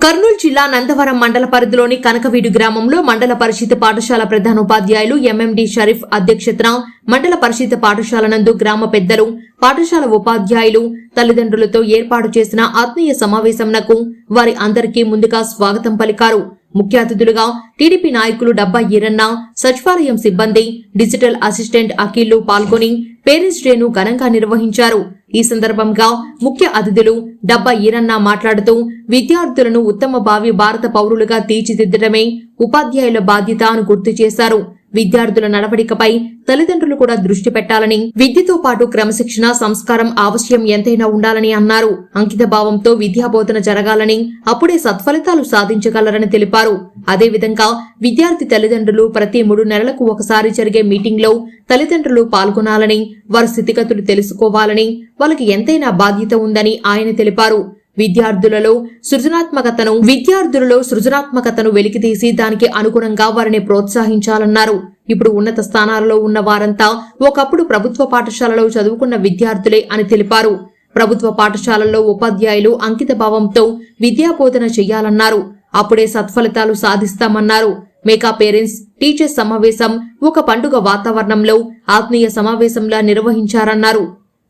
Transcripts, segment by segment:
కర్నూలు జిల్లా నందవరం మండల పరిధిలోని కనకవీడు గ్రామంలో మండల పరిషత్ పాఠశాల ప్రధానోపాధ్యాయులు ఎంఎండి షరీఫ్ అధ్యక్షతన మండల పరిషత్ పాఠశాల నందు గ్రామ పెద్దలు పాఠశాల ఉపాధ్యాయులు తల్లిదండ్రులతో ఏర్పాటు చేసిన ఆత్మీయ సమావేశంనకు వారి అందరికీ ముందుగా స్వాగతం పలికారు. ముఖ్య అతిథులుగా టీడీపీ నాయకులు డబ్బా ఈరన్న సచివాలయం సిబ్బంది డిజిటల్ అసిస్టెంట్ అఖిల్లు పాల్గొని పేరెంట్స్ డేను ఘనంగా నిర్వహించారు. ఈ సందర్భంగా ముఖ్య అతిథులు డబ్బా ఈరన్న మాట్లాడుతూ విద్యార్థులను ఉత్తమ భావి భారత పౌరులుగా తీర్చిదిద్దడమే ఉపాధ్యాయుల బాధ్యత అని గుర్తు చేశారు. విద్యార్థుల నడవడికపై తల్లిదండ్రులు కూడా దృష్టి పెట్టాలని విద్యతో పాటు క్రమశిక్షణ సంస్కారం ఆవశ్యం ఎంతైనా ఉండాలని అన్నారు. అంకితభావంతో విద్యాబోధన జరగాలని అప్పుడే సత్ఫలితాలు సాధించగలరని తెలిపారు. అదేవిధంగా విద్యార్థి తల్లిదండ్రులు ప్రతి మూడు నెలలకు ఒకసారి జరిగే మీటింగ్లో తల్లిదండ్రులు పాల్గొనాలని వారి స్థితిగతులు తెలుసుకోవాలని వాళ్ళకి ఎంతైనా బాధ్యత ఉందని ఆయన తెలిపారు. విద్యార్థులలో సృజనాత్మకతను విద్యార్థులలో సృజనాత్మకతను వెలికితీసి దానికి అనుగుణంగా వారిని ప్రోత్సహించాలన్నారు. ఇప్పుడు ఉన్నత స్థానాలలో ఉన్న వారంతా ఒకప్పుడు ప్రభుత్వ పాఠశాలలో చదువుకున్న విద్యార్థులే అని తెలిపారు. ప్రభుత్వ పాఠశాలల్లో ఉపాధ్యాయులు అంకిత భావంతో విద్యాబోధన చేయాలన్నారు. అప్పుడే సత్ఫలితాలు సాధిస్తామన్నారు. మేకా పేరెంట్స్ టీచర్స్ సమావేశం ఒక పండుగ వాతావరణంలో ఆత్మీయ సమావేశంలా నిర్వహించారన్నారు.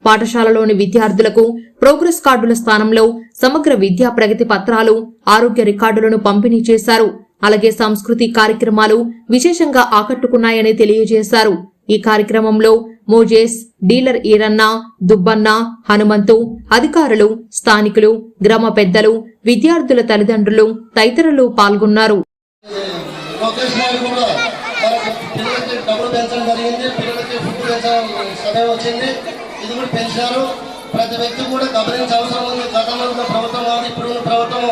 పాఠశాలలోని విద్యార్థులకు ప్రోగ్రెస్ కార్డుల స్థానంలో సమగ్ర విద్యా ప్రగతి పత్రాలు ఆరోగ్య రికార్డులను పంపిణీ చేశారు. అలాగే సంస్కృతి కార్యక్రమాలు విశేషంగా ఆకట్టుకున్నాయని తెలియజేశారు. ఈ కార్యక్రమంలో మోజేస్ డీలర్ ఈరన్న దుబ్బన్న హనుమంతు అధికారులు స్థానికులు గ్రామ పెద్దలు విద్యార్థుల తల్లిదండ్రులు తదితరులు పాల్గొన్నారు. పిల్లలకి డబ్బులు పెంచడం జరిగింది. పిల్లలకి ఫుడ్ పెంచడం సమయం వచ్చింది. ఇది కూడా పెంచారు. ప్రతి వ్యక్తి కూడా గమనించే అవసరం ఉంది. గతంలో ఉన్న ప్రభుత్వం కాదు ఇప్పుడు ఉన్న ప్రభుత్వం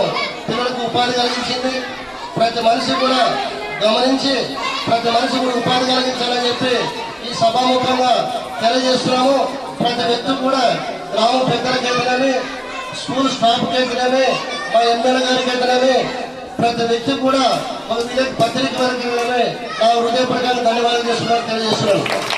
పిల్లలకు ఉపాధి కలిగించింది. ప్రతి మనిషి కూడా గమనించి ప్రతి మనిషి కూడా ఉపాధి కలిగించాలని చెప్పి ఈ సభాముఖంగా తెలియజేస్తున్నాము. ప్రతి వ్యక్తి కూడా గ్రామ పెద్దలకైతేనేమి స్కూల్ స్టాఫ్కి అయితేనేమి మా ఎమ్మెల్యే గారికి అయితేనేమి ప్రతి వ్యక్తి కూడా ఒక విలేజ్ పత్రిక వరకు నా హృదయపూర్వకంగా ధన్యవాదాలు చేస్తున్నాను తెలియజేస్తున్నాను.